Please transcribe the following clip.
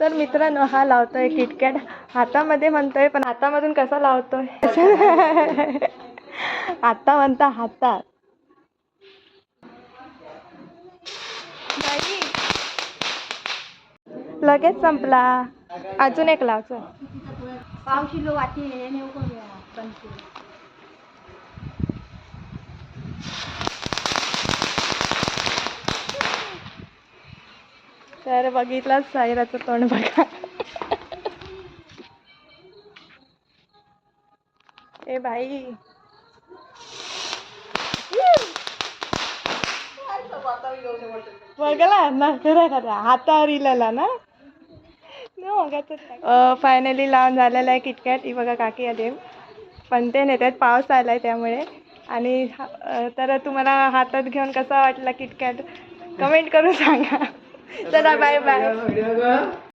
तर मित्रांनो हा लावतोय किटकॅट हातामध्ये म्हणतोय पण हातामधून कसा लावतोय? आता म्हणता हातात. लगेच संपला. अजून एक लावचं पावशिलो वाटी तर बघितलंच सायराचं तोंड बघा. ए भाई बघला ना खरं खरं. हातावर इलेला ना फायनली लावून झालेला आहे किटकॅट ही बघा काकी आले पण ते नेतात पाऊस आलाय त्यामुळे. आणि तर तुम्हाला हातात घेऊन कसा वाटला किटकॅट कमेंट करून सांगा. 大家拜拜。